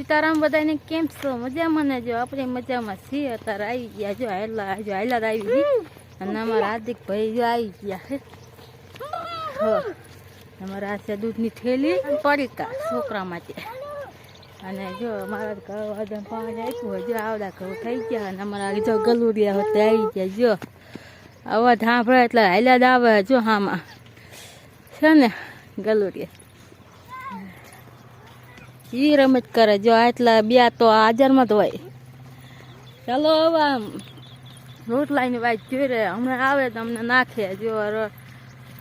સીતારામ બધાને કેમ છો? મજામાં ને જો? આપણે મજામાં છીએ. અત્યારે આવી ગયા જો હાયલા જો હાયલા આવી ગઈ અને અમારા હાર્દિક ભાઈ જો આવી ગયા હે. હો. અમારા આ છે દૂધની થેલી પડીકા છોકરા માટે. અને જો અમારા ઘર વાદન પાણી આપ્યું હોય. જો આવડા ઘઉં થઈ ગયા અને અમારા જો ગલુડિયા હોતે આવી ગયા. જો. અવાજ સાંભળે એટલે હાલ્યા જ આવે જો હામાં. છે ને ગલુડિયા ઈ રમત કરે. જો આટલા બે તો હાજરમાં તો હોય. ચાલો હવે આમ રોટલાની વાત જોઈ રહે હમણાં આવે તો અમને નાખે. જો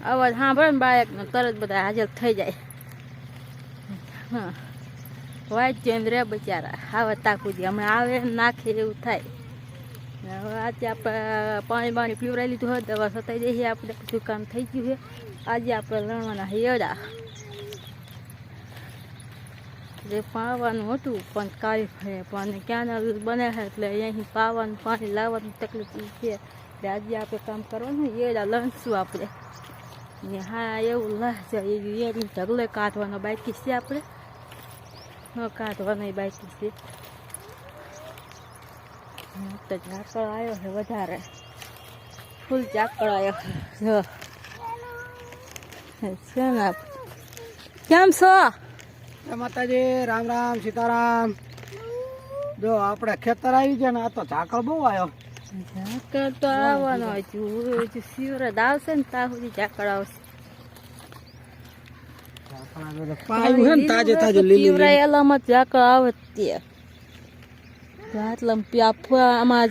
અવાજ સાંભળે ને બાળકનો તરત બધા હાજર થઈ જાય. હા. વાઈટ જોઈને રે બચારા. આવે તાકુજી હમણાં આવે નાખે એવું થાય. હવે આજે આપણે પાણી બાણી પીવરાઈ લીધું હોય, દવા સતાઈ જઈએ આપણે. કામ થઈ ગયું છે. આજે આપણે લણવાના હેડા જે પાવાનું હતું, પણ કાઢી ફરે પણ ક્યાંના બને છે એટલે અહીંથી પાવાનું પાણી લાવવાની તકલીફ છે એટલે આજે આપણે કામ કરવાનું એ લણશું આપણે. ને હા, એવું લહ જાય એની ઢગલે કાઢવાનો બાકી છે આપણે. ન કાઢવાનો બાકી છે. તો ઝાકળ આવ્યો છે વધારે. ફૂલ ઝાકળ આવ્યો છે. ને કેમ છો? માતાજી રામ રામ સીતારામ. જો આપણે ખેતર આવી ગયા ને આ તો ઝાકળ બહુ આવ્યો. ઝાકળ તો આવવાનો હજુ આવશે ને ત્યાં સુધી ઝાકળ આવશે.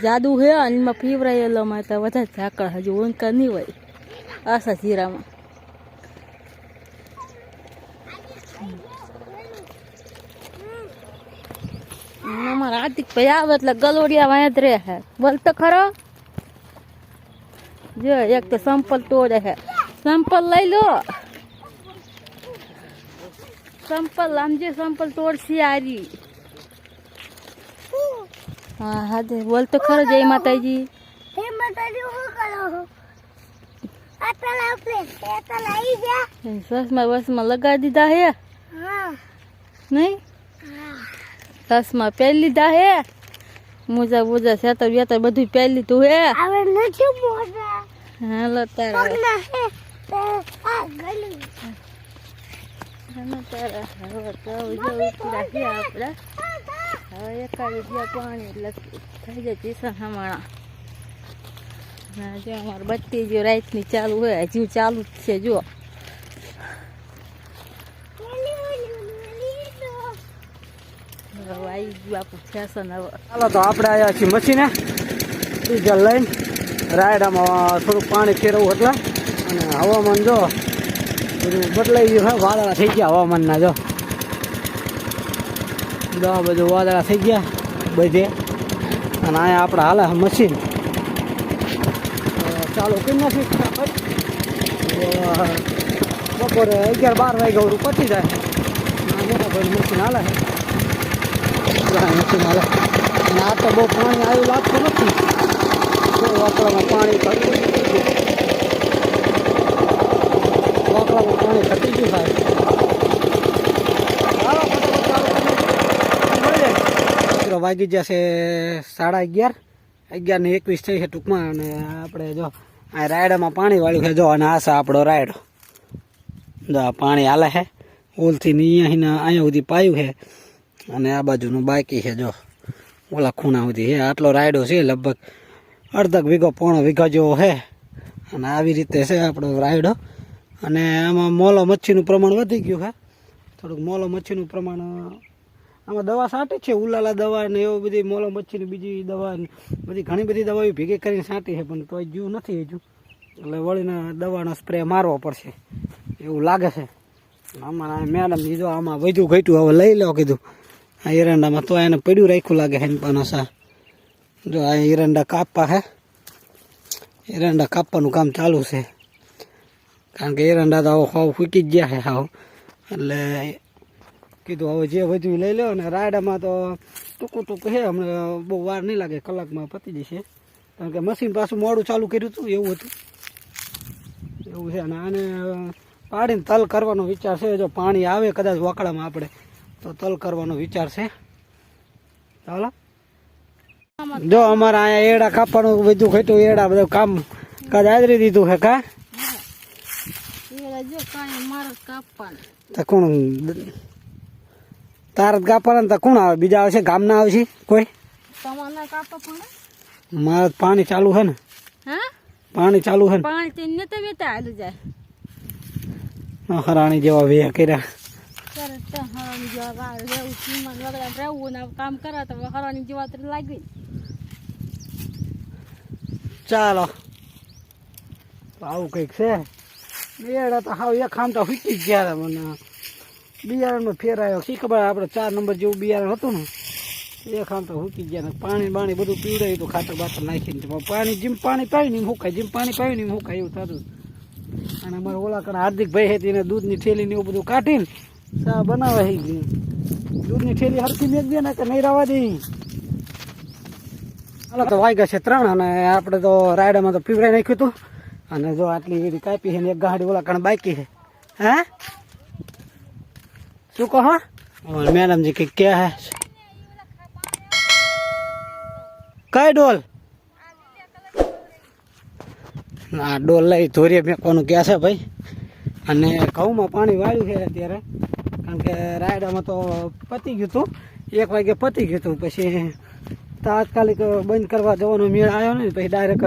જાદુ હે અને એમાં પીવરાયેલામાં તો વધારે ઝાકળ હજુ ઊંકા નહીં હોય. આશા જીરામાં અમારા હાર્દિક ભાઈ આવે એટલે ગલોડિયા વાંધ રહે હે. બોલ તો ખરો. જો એક તો સંપલ તોડે હે. સંપલ લઈ લો. સંપલ આમજે સંપલ તોડશી આરી. હા હા દે. બોલ તો ખરો જય માતાજી. હે માતાજી હું કરો ચશ્મા વસમાં લગાડી દીધા હે? હા. નહીં? ચશ્મા પહેરી લીધા હે. મોજા બોજા સેતર વેતર બધું પહેરી લીધું હે. હવે નથી મોટા હાલો તારા હવે તો છે. હવે એકાદ જ્યાં પાણી એટલે થઈ જાય ચીસણ હમાણા. જો અમારે બત્તી જો રાતની ચાલુ હોય હજુ ચાલુ જ છે જો હવે આવી ગયું આપણું ફેશન હવે ચાલો તો આપણે આવ્યા છીએ મશીને. ડીઝલ લઈને રાયડામાં થોડુંક પાણી ફેરવવું એટલે. અને હવામાન જો, બધું બદલાઈ ગયું છે. વાદળા થઈ ગયા હવામાનના જો. આ બધું વાદળા થઈ ગયા, બધે. અને અહીંયા આપણે હાલે મશીન. ચાલો કરી નાખી. બપોરે અગિયાર બાર વાગ્યા પતી જાય. મોટા ભાઈ મશીન હાલે આ મશીન હાલે અને આ તો બહુ પાણી આવ્યું લાગતું નથી. જો પાણી વાકડામાં પાણી ઘટી ગયું. મિત્રો વાગી જશે સાડા અગિયાર. અગિયાર ને એકવીસ થઈ છે ટૂંકમાં. અને આપણે જો આ રાયડામાં પાણી વાળ્યું છે. જો અને આ છે આપણો રાયડો. જો પાણી હાલે છે. ઓલથી ને અહીંયા અહીંયા સુધી પાયું છે. અને આ બાજુનું બાકી છે, જો. ઓલા ખૂણા સુધી છે. આટલો રાયડો છે લગભગ અડધક વીઘો, પોણો વીઘા જેવો છે. અને આવી રીતે છે આપણો રાયડો. અને આમાં મોલો મચ્છીનું પ્રમાણ વધી ગયું છે થોડુંક મોલો મચ્છીનું પ્રમાણ, આમાં દવા સાંટી છે, ઉલાલા દવા ને એવું બધી મોલો મચ્છીની બીજી દવા બધી ઘણી બધી દવાઓ ભેગી કરીને સાટી છે, પણ તોય જીવ નથી હજુ. એટલે વળીને દવાનો સ્પ્રે મારવો પડશે. એવું લાગે છે. આમાં મેડમ કીધું આમાં વધુ ઘટ્યું, હવે લઈ લો કીધું. આ એરંડામાં તો એને પડ્યું રાખ્યું લાગે છે સા જો આ એરંડા કાપવા હે એરંડા કાપવાનું કામ ચાલુ છે કારણ કે એરંડા તો આવો હાવ ફૂકી જ ગયા છે હાવ એટલે કીધું હવે જે વધુ લઈ લો ને રાયડામાં તો ટૂંકું ટૂંકું છે હમણાં બહુ વાર નહીં લાગે કલાકમાં પતી જશે કારણ કે મશીન પાછું મોડું ચાલુ કર્યું હતું એવું હતું એવું છે અને આને પાડીને તલ કરવાનો વિચાર છે જો પાણી આવે કદાચ વાકડામાં આપણે તો તલ કરવાનો વિચાર છે. ચાલો. જો અમારા અહીંયા એડા કાપવાનું બધું ખોટું એડા બધું કામ કાજ આદરી દીધું છે કા? તો કોણ કાપવાના તો કોણ આવે? બીજા આવશે? ગામના આવશે કોઈ? મારે પાણી ચાલુ છે ને. પાણી ચાલુ છે ને. પાણી હરાણી જેવા વે કર્યા. તો હરાની જેવા રહેવું ચીમન વગડા રહેવું ને કામ કરે તો હરાની જેવા તો લાગી. ચાલો. આવું કંઈક છે. બિયાડા તો હાવ એક ખામ તો ફીટી ગયા મને બિયારણનો ફેરાયો. શી ખબર આપણે ચાર નંબર જેવું બિયારણ હતું ને? એક ખામ તો ફૂકી ગયા ને. પાણી બાણી બધું પીવડાવ્યું હતું, ખાતર બાતર નાખીને. પાણી જેમ પાણી પાયું ને હુકાય, જેમ પાણી પાયું ને હુકાય એવું થતું. અને અમારે ઓલા કણ હાર્દિકભાઈ હતી ને દૂધની થેલી ને એવું બધું કાઢીને ચા બનાવે હે ગયું દૂધની થેલી હરખી મેક દે ને કે નહીં રવા દે હાલો તો વાગ્યા છે ત્રણ અને આપણે તો રાયડામાં તો પીવડાઈ નાખ્યું હતું અને જો આટલી વીડી કાપી છે ને એક ગાડી ઓલા કણ બાકી છે. હે? શું કહો મેડમજી કઈ ક્યાં હે. કઈ ડોલ? ના ડોલ લઈ ધોરીએ મેં કોનું ક્યાં છે ભાઈ. અને ઘઉંમાં પાણી વાળ્યું છે અત્યારે. કારણ કે રાયડામાં તો પતી ગયું હતું. એક વાગે પતી ગયું હતું. પછી તાત્કાલિક બંધ કરવા જવાનો મેળ આવ્યો ને પછી ડાયરેક્ટ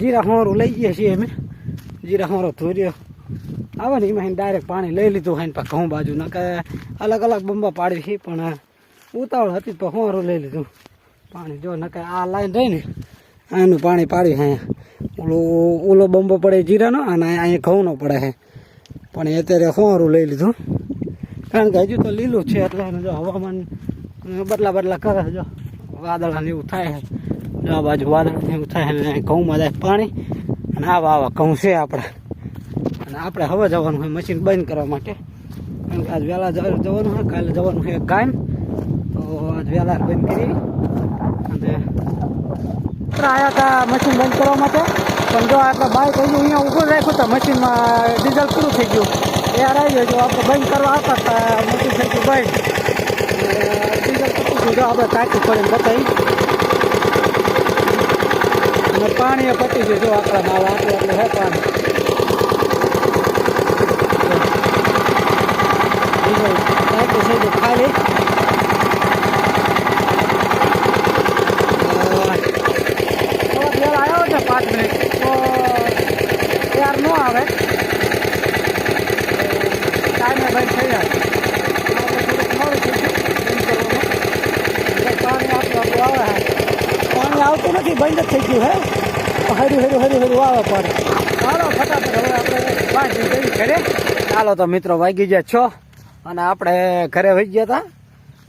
જીરા હોરું લઈ ગયા છીએ અમે. જીરા હોરો ધોર્યો. આવે ને એમાં ડાયરેક્ટ પાણી લઈ લીધું હોય ને ઘઉં બાજુ. ના કે અલગ અલગ બંબા પાડી છે, પણ ઉતાવળ હતી તો હોરું લઈ લીધું. પાણી જો નકે આ લાઈન રહી ને, આનું પાણી પાડ્યું હે. ઓલો ઓલો બંબો પડે જીરાનો અને અહીંયા ઘઉંનો પડે છે પણ એ અત્યારે હોરું લઈ લીધું. કારણ કે હજુ તો લીલું છે એટલે જો હવામાન બદલા બદલા કરે જો. વાદળા એવું થાય જો આ બાજુ વાદળા એવું થાય અને ઘઉંમાં જાય પાણી. અને આવા આવા ઘઉં છે આપણે. અને આપણે હવે જવાનું હોય મશીન બંધ કરવા માટે. કારણ કે આજ વહેલા જવા- જવાનું હોય, કાલે જવાનું હોય કાયમ તો આજ વહેલા બંધ કરી. અને આવ્યા હતા મશીન બંધ કરવા માટે. પણ જો આપણે બાઇક હજુ અહીંયા ઊભું રાખ્યું તો મશીનમાં ડીઝલ પૂરું થઈ ગયું. એ આવી ગયો. જો આપણે બંધ કરવા આવતા હતા મશીન થઈ ગયું બંધ. ડીઝલ પૂરું ગયું. જો આપણે તાકી પડીને બતાવી. અને પાણી પતી ગયું. જો આપણા માલ આટલું આટલું હે પાણી. થઈ ગયું ખાલી થોડોક વેલા આવ્યો છે પાંચ મિનિટ. તો ત્યાર ન આવે. ટાઈમે બંધ થઈ જાય. પાણી પાણી આવતું નથી, બંધ જ થઈ ગયું, હે? હરું હરું હરું હરું આવે પાણી. ચાલો ફટાફટ પાંચ મિનિટ ઘરે. ચાલો તો મિત્રો વાગી ગયા છો. અને આપણે ઘરે વહી ગયા હતા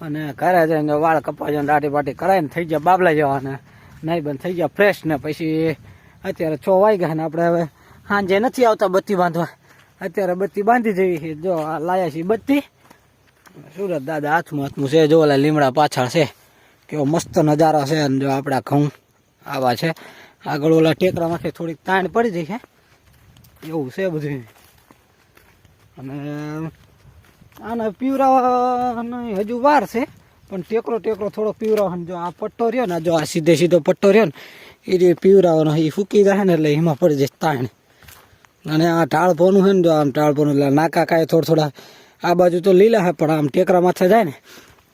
અને ઘરે જઈને વાળ કપાઈ જઈને દાઢી બાટી કરાવીને થઈ ગયા, બાબલા જવાના. નહીં બંધ થઈ ગયા, ફ્રેશ ને પછી અત્યારે છ વાગ્યા ને આપણે હવે સાંજે નથી આવતા બત્તી બાંધવા. અત્યારે બત્તી બાંધી જેવી છે. જો આ લાયા છે બત્તી. સુરત દાદા હાથમાં હાથમાં છે. જો ઓલા લીમડા પાછળ છે. કેવો મસ્ત નજારો છે. અને જો આપણા ઘઉં આવા છે. આગળ ઓલા ટેકરામાંથી થોડીક તાણ પડી જઈ છે. એવું છે બધું. અને આને પીવરાવાની હજુ વાર છે. પણ ટેકરો ટેકરો થોડો પીવરાવાનો જો આ પટ્ટો રહ્યો ને, જો આ સીધે સીધો પટ્ટો રહ્યો ને એ રીતે પીવરાવાનો એ ફૂકી જાય ને એટલે એમાં પડી જાય તાણ અને આ ટાળપોનું છે ને જો આમ ટાળપોનું એટલે નાકા કાંઈ થોડા થોડા આ બાજુ તો લીલા છે પણ આમ ટેકરા માથે જાય ને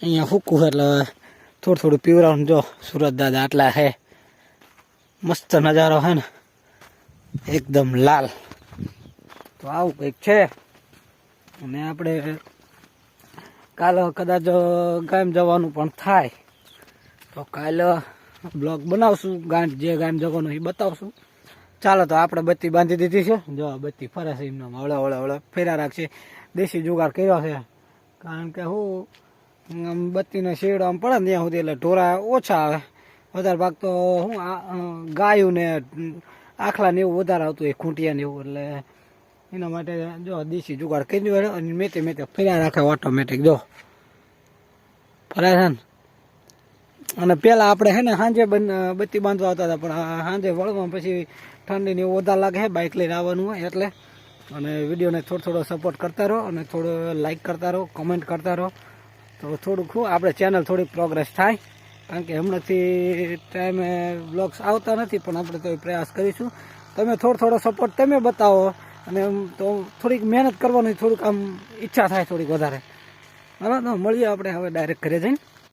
અહીંયા ફૂકવું છે એટલે થોડું થોડું પીવરાવાનું જો સુરત દાદા આટલા છે મસ્ત નજારો છે ને એકદમ લાલ તો આવું કંઈક છે અને આપણે કાલે કદાચ ગામ જવાનું પણ થાય તો કાલે બ્લોગ બનાવશું, ગાંઠ જે ગામ જવાનું એ બતાવશું. ચાલો તો આપણે બત્તી બાંધી દીધી છે. જો બત્તી ફરે છે એમને હળે હળે હળે. ફેરા રાખશે. દેશી જુગાડ કર્યો છે. કારણ કે હું આમ બત્તીનો શેડો આમ પડે ને ત્યાં સુધી એટલે ઢોરા ઓછા આવે. વધારે ભાગ તો હું ગાયું ને આખલા ને એવું વધારે આવતું હોય, ખૂંટિયા ને એવું. એટલે એના માટે જો દેશી જુગાડ કરી હોય અને મેતે મેતે ફેરા રાખે ઓટોમેટિક જો. ફરે છે ને? અને પેલા આપણે હે ને સાંજે બત્તી બાંધવા આવતા હતા, પણ સાંજે વળવામાં પછી ઠંડીની વધારે લાગે છે બાઇક લઈને આવવાનું હોય એટલે. અને વિડીયોને થોડો થોડો સપોર્ટ કરતા રહો અને થોડો લાઇક કરતા રહો કમેન્ટ કરતા રહો. તો થોડુંક આપણે ચેનલ થોડી પ્રોગ્રેસ થાય. કારણ કે હમણાંથી ટાઈમે બ્લોગ્સ આવતા નથી, પણ આપણે તો પ્રયાસ કરીશું. તમે થોડો થોડો સપોર્ટ તમે બતાવો. અને તો થોડીક મહેનત કરવાની થોડુંક આમ ઈચ્છા થાય થોડીક વધારે. બરાબર? મળીએ આપણે હવે ડાયરેક્ટ ઘરે જઈને.